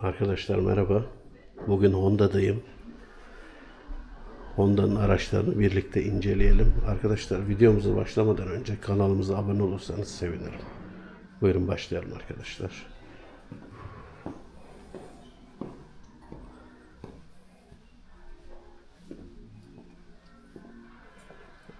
Arkadaşlar merhaba. Bugün Honda'dayım. Honda'nın araçlarını birlikte inceleyelim. Arkadaşlar videomuza başlamadan önce kanalımıza abone olursanız sevinirim. Buyurun başlayalım arkadaşlar.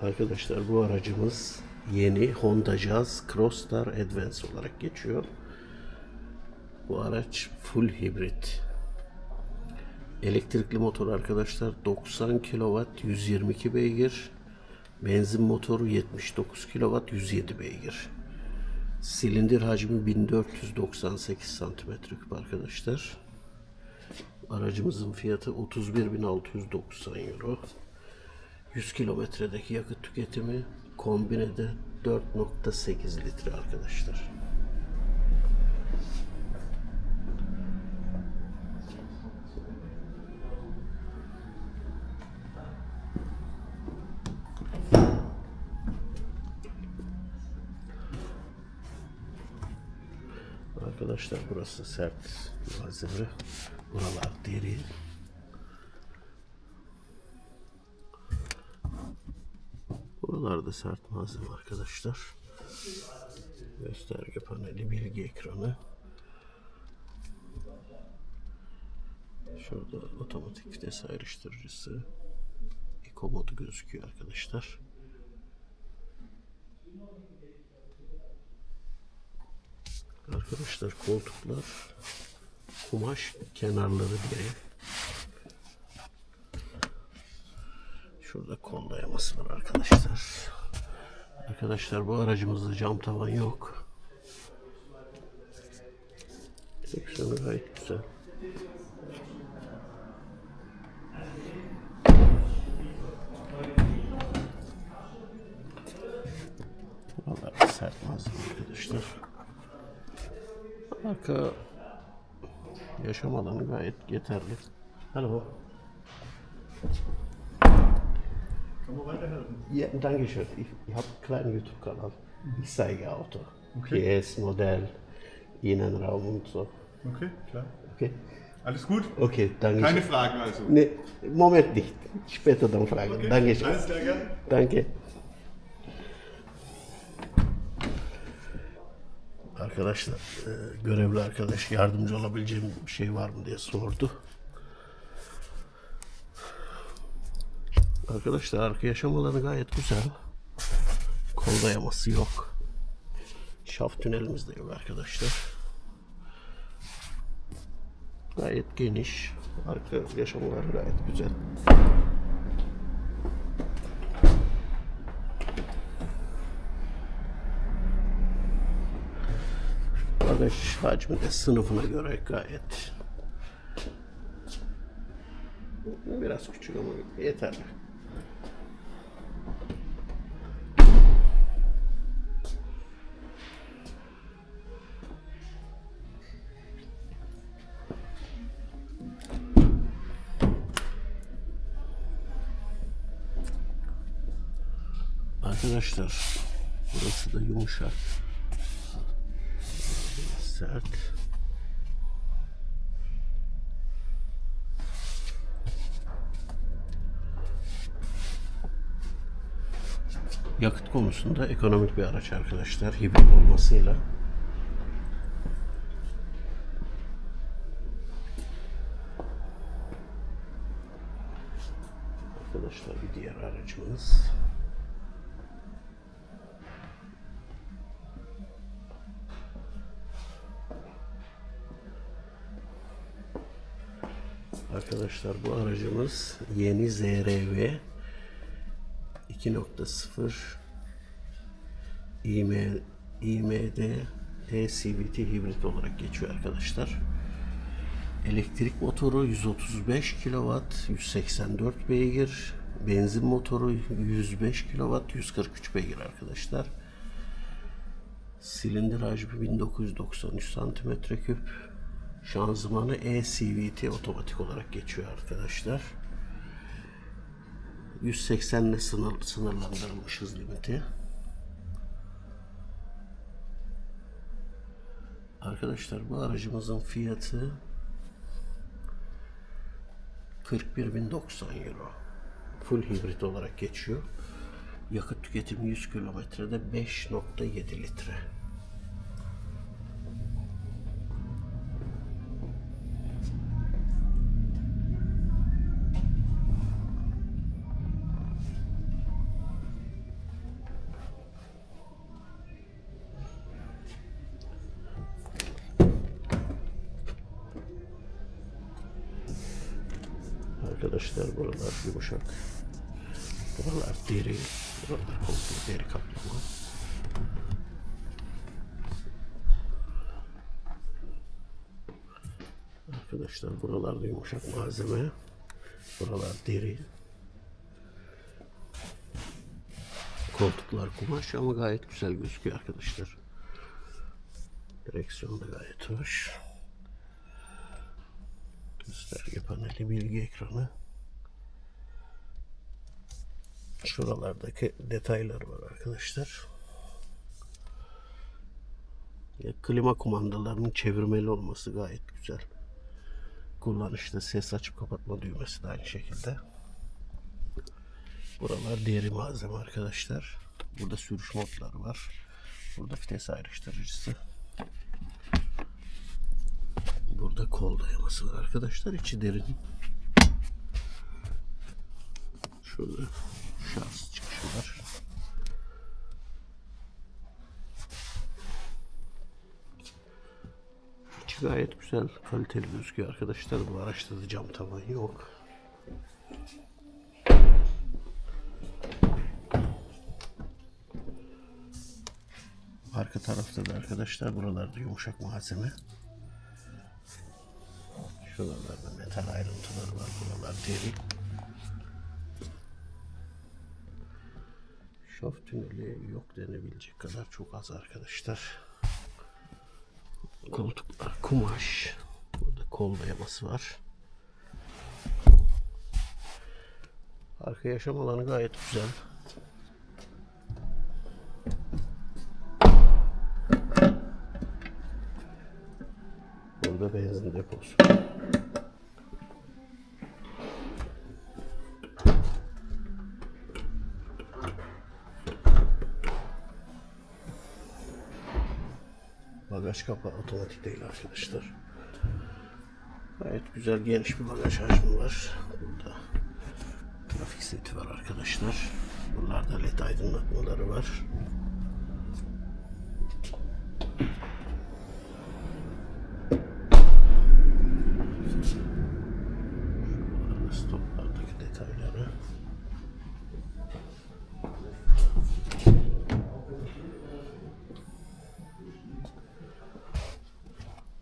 Arkadaşlar bu aracımız yeni Honda Jazz Crossstar Advance olarak geçiyor. Bu araç full hibrit. Elektrikli motor arkadaşlar 90 kW 122 beygir. Benzin motoru 79 kW 107 beygir. Silindir hacmi 1498 santimetre arkadaşlar. Aracımızın fiyatı 31.690 euro. 100 kilometredeki yakıt tüketimi kombinede 4.8 litre arkadaşlar. Arkadaşlar burası sert malzeme. Buralar deri. Buralarda sert malzeme arkadaşlar. Gösterge paneli, bilgi ekranı. Şurada otomatik vites ayrıştırıcısı. Eco modu gözüküyor arkadaşlar. Arkadaşlar koltuklar kumaş kenarları deri. Şurada kol dayaması var arkadaşlar. Arkadaşlar bu aracımızda cam tavan yok. Direksiyonu gayet güzel. Vallahi sert arkadaşlar. Arka yaşam alanı gayet yeterli. Hello. Ja, danke schön. Ich, ich habe einen kleinen YouTube-Kanal. Ich zeige Auto. Okay. PS, Modell, Innenraum und so. Okay, klar. Okay? Alles gut? Okay, danke Keine. Fragen also. Nee, Moment nicht. Später dann fragen. Okay, Danke schön. Alles klar, gern. Danke. Arkadaşlar, e, görevli arkadaş yardımcı olabileceğim bir şey var mı diye sordu. Arkadaşlar arka yaşam alanı gayet güzel. Kol dayaması yok. Şaft tünelimiz de yok arkadaşlar. Gayet geniş. Arka yaşam alanı gayet güzel. Bagaj hacmi sınıfına göre gayet biraz küçük ama yeterli. Arkadaşlar burası da yumuşak. Sert. Yakıt konusunda ekonomik bir araç arkadaşlar. Hibrit olmasıyla. Aracımız yeni ZRV 2.0 IM, IMD e-CVT hibrit olarak geçiyor arkadaşlar. Elektrik motoru 135 kW, 184 beygir. Benzin motoru 105 kW, 143 beygir arkadaşlar. Silindir hacmi 1993 santimetre küp. Şanzımanı e-CVT otomatik olarak geçiyor arkadaşlar. 180 ile sınır, sınırlandırılmış hız limiti. Arkadaşlar bu aracımızın fiyatı 41.090 euro. Full hibrit olarak geçiyor. Yakıt tüketimi 100 kilometrede 5.7 litre. Arkadaşlar buralarda yumuşak malzeme. Buralar deri. Koltuklar kumaş ama gayet güzel gözüküyor arkadaşlar. Direksiyon da gayet hoş. Gösterge paneli, bilgi ekranı. Şuralardaki detaylar var arkadaşlar. Ya, klima kumandalarının çevirmeli olması gayet güzel. Kullanışta ses açıp kapatma düğmesi de aynı şekilde. Buralar deri malzeme arkadaşlar. Burada sürüş modları var. Burada vites ayrıştırıcısı. Burada kol dayaması var arkadaşlar. İçi derin. Şurada şans çıkışı var. Gayet güzel, kaliteli gözüküyor arkadaşlar. Bu araçta da cam tavan yok. Arka tarafta da arkadaşlar buralarda yumuşak malzeme. Şuralarda metal ayrıntılar var. Buralar deri. Şof tüneli yok denebilecek kadar çok az arkadaşlar. Koltuklar kumaş. Burada kol dayaması var. Arka yaşam alanı gayet güzel. Burada benzin deposu. Bagaj kapağı otomatik değil arkadaşlar. Gayet güzel geniş bir bagaj hacmi var. Burada trafik seti var arkadaşlar. Buralarda led aydınlatmaları var.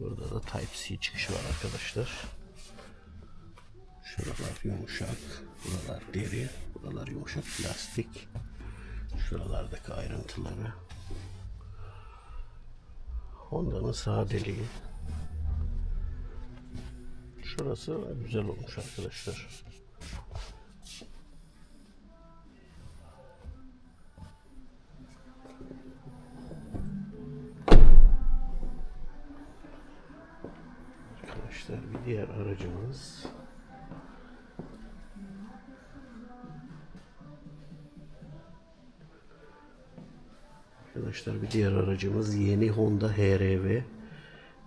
Burada da Type-C çıkışı var arkadaşlar. Şuralar yumuşak, buralar deri, buralar yumuşak plastik. Şuralardaki ayrıntıları. Honda'nın sadeliği. Şurası güzel olmuş arkadaşlar. Diğer aracımız Arkadaşlar bir diğer aracımız yeni Honda HR-V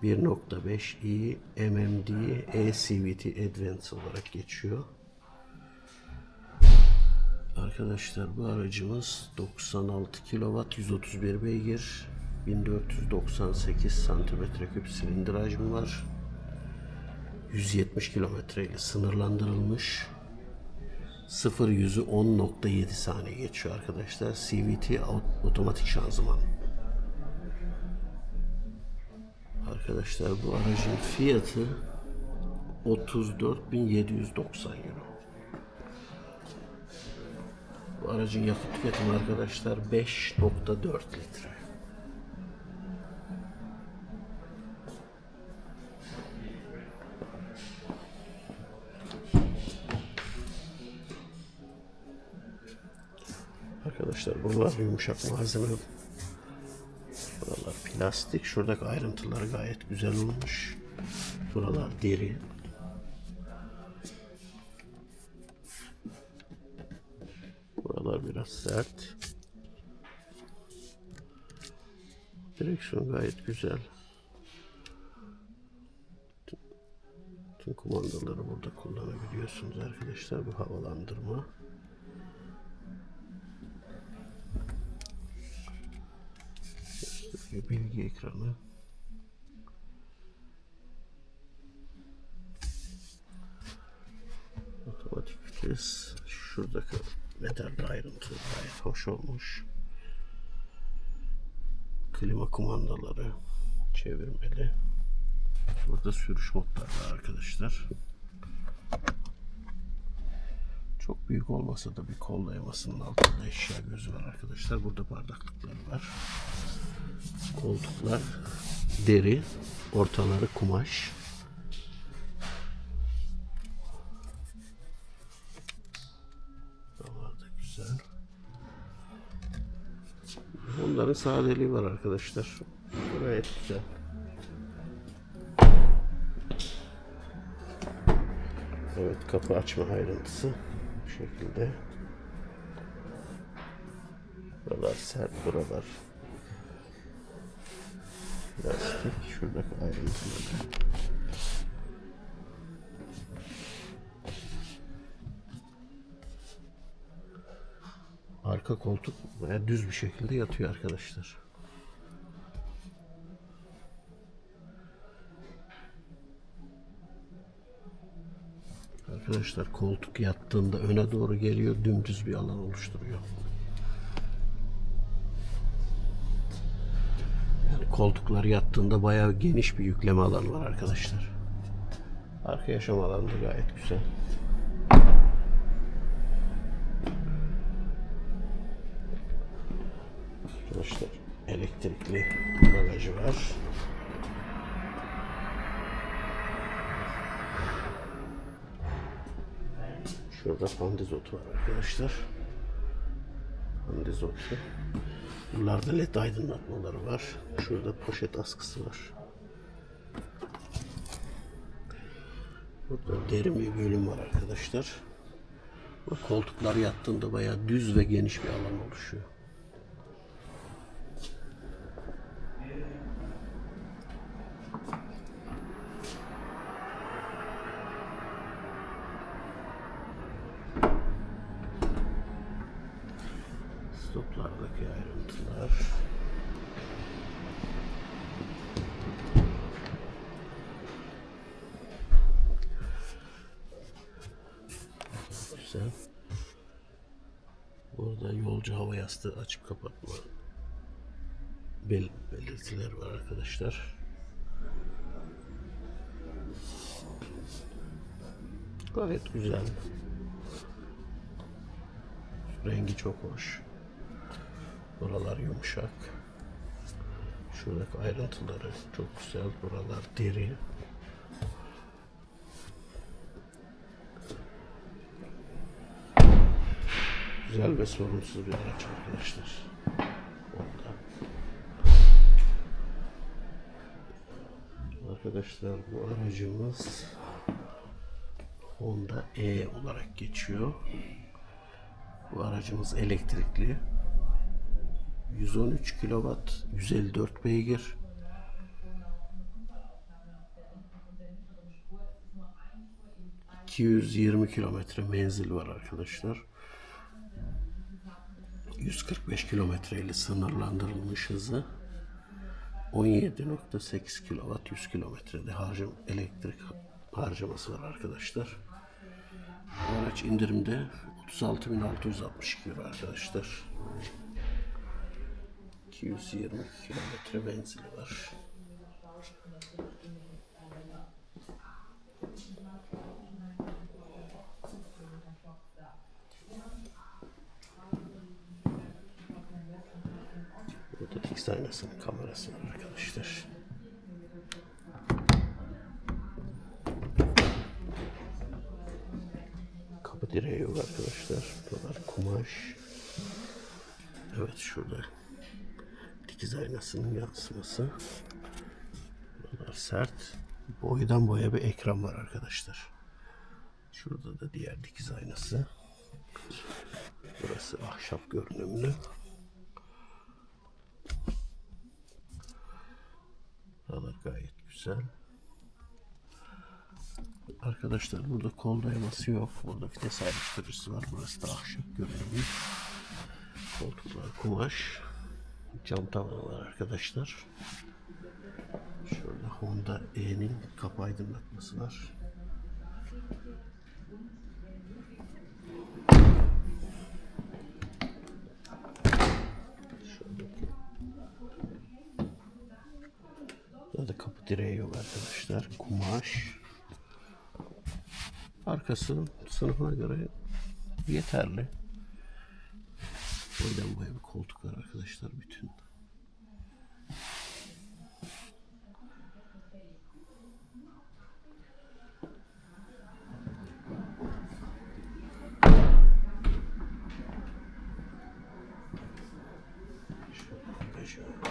1.5i MMD e-CVT Advance olarak geçiyor. Arkadaşlar bu aracımız 96 kW 131 beygir 1498 santimetre küp silindir hacmi var. 170 kilometre ile sınırlandırılmış. 0 yüzü 10.7 saniye geçiyor arkadaşlar. CVT ot- otomatik şanzıman. Arkadaşlar bu aracın fiyatı 34.790 euro. Bu aracın yakıt tüketimi arkadaşlar 5.4 litre. arkadaşlar. Buralar yumuşak malzeme. Buralar plastik. Şuradaki ayrıntılar gayet güzel olmuş. Buralar deri. Buralar biraz sert. Direksiyon gayet güzel. Tüm kumandaları burada kullanabiliyorsunuz arkadaşlar. Bu havalandırma. Bilgi ekranı. Otomatik vites. Şuradaki metal ayrıntı gayet hoş olmuş. Klima kumandaları çevirmeli. Burada sürüş modları var arkadaşlar. Çok büyük olmasa da bir kol dayamasının altında eşya gözü var arkadaşlar. Burada bardaklıklar var. Koltuklar deri, ortaları kumaş. Güzel. Bunların sadeliği var arkadaşlar. Gayet güzel. Evet kapı açma ayrıntısı bu şekilde. Buralar sert buralar. Plastik şuradaki ayrıntıları. Arka koltuk baya düz bir şekilde yatıyor arkadaşlar. Arkadaşlar koltuk yattığında öne doğru geliyor dümdüz bir alan oluşturuyor. Koltuklar yattığında bayağı geniş bir yükleme alanı arkadaşlar. Arka yaşam alanı da gayet güzel. Arkadaşlar elektrikli bagajı var. Şurada pandizotu var arkadaşlar. Pandizotu. Bunlarda led aydınlatmaları var. Şurada poşet askısı var. Burada derin bir bölüm var arkadaşlar. Bu koltuklar yattığında bayağı düz ve geniş bir alan oluşuyor. Stoplardaki ayrıntılar. Güzel. Burada yolcu hava yastığı açıp kapatma bel belirtiler var arkadaşlar. Gayet güzel. Rengi çok hoş. Buralar yumuşak. Şuradaki ayrıntıları çok güzel. Buralar deri. Güzel ve sorunsuz bir araç arkadaşlar. Honda. Arkadaşlar bu aracımız Honda E olarak geçiyor. Bu aracımız elektrikli. 113 kW, 154 beygir. ...220 kilometre menzil var arkadaşlar. 145 kilometre ile sınırlandırılmış hızı. 17.8 kW 100 kilometrede harcam elektrik harcaması var arkadaşlar. Araç indirimde 36.662 euro arkadaşlar. 220 kilometre benzili var. X aynasının kamerası arkadaşlar. Kapı direği yok arkadaşlar. Buralar kumaş. Evet şurada dikiz aynasının yansıması. Buralar sert. Boydan boya bir ekran var arkadaşlar. Şurada da diğer dikiz aynası. Burası ahşap görünümlü. Buralar gayet güzel. Arkadaşlar burada kol dayaması yok. Burada vites ayrıştırıcısı var. Burası da ahşap görünümlü. Koltuklar kumaş. Cam tavanı var arkadaşlar. Şurada Honda E'nin kapı aydınlatması var. Şuradaki. Burada kapı direği yok arkadaşlar. Kumaş. Arkası sınıfına göre yeterli. Boydan boya bir koltuk var arkadaşlar bütün. Şöyle.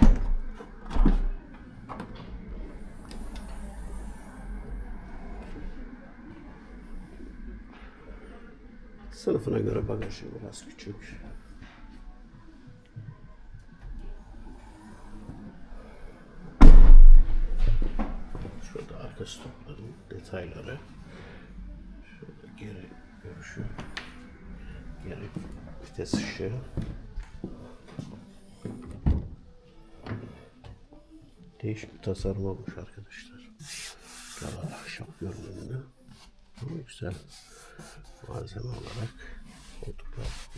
Sınıfına göre bagajı biraz küçük. Şurada arka stopların detayları. Şurada geri görüşü. Geri vites ışığı. Değişik bir tasarım olmuş arkadaşlar. Buralar ahşap görünümlü. Ama güzel malzeme olarak koltuklar.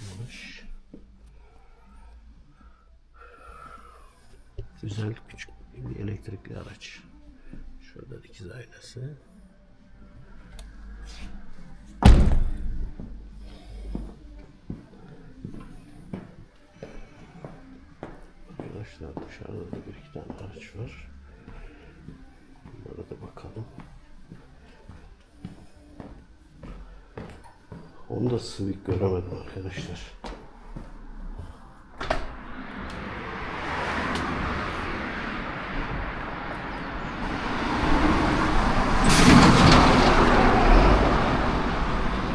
Güzel küçük bir elektrikli araç. Şurada dikiz aynası. Arkadaşlar dışarıda da bir iki tane araç var. Honda Civic göremedim arkadaşlar.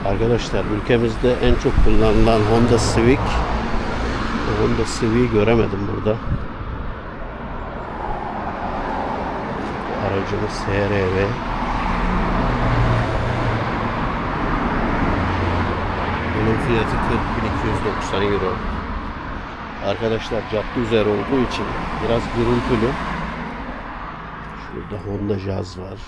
Arkadaşlar ülkemizde en çok kullanılan Honda Civic Honda Civic'i göremedim burada. Aracımız HRV. Fiyatı 40.290 euro. Arkadaşlar cadde üzeri olduğu için biraz gürültülü. Şurada Honda Jazz var.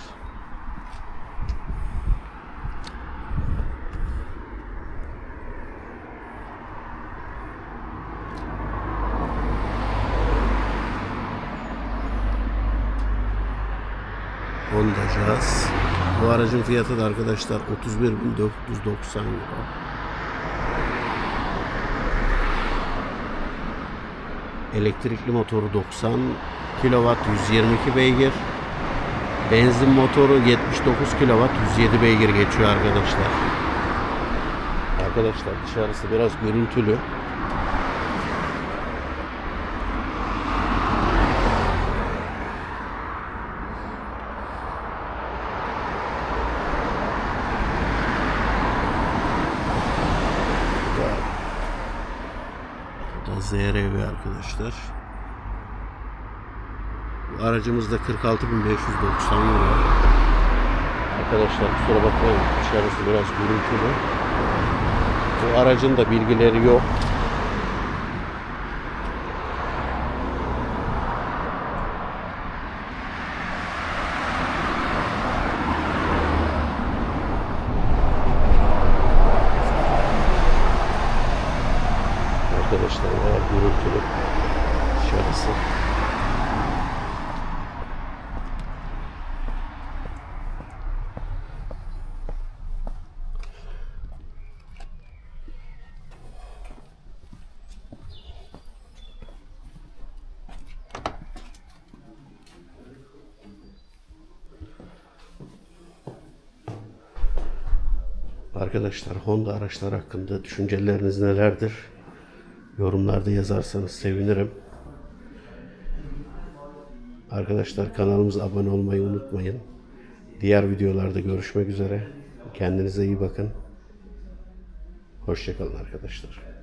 Honda Jazz. Bu aracın fiyatı da arkadaşlar 31.490 euro. Elektrikli motoru 90 kW 122 beygir. Benzin motoru 79 kW 107 beygir geçiyor arkadaşlar. Arkadaşlar dışarısı biraz gürültülü. Bu da, bu da ZRV arkadaşlar. Bu aracımız da 46.590 euro. Arkadaşlar kusura bakmayın dışarısı biraz gürültülü. Bu aracın da bilgileri yok. Arkadaşlar bayağı gürültülü dışarısı. Arkadaşlar Honda araçlar hakkında düşünceleriniz nelerdir? Yorumlarda yazarsanız sevinirim. Arkadaşlar kanalımıza abone olmayı unutmayın. Diğer videolarda görüşmek üzere. Kendinize iyi bakın. Hoşçakalın arkadaşlar.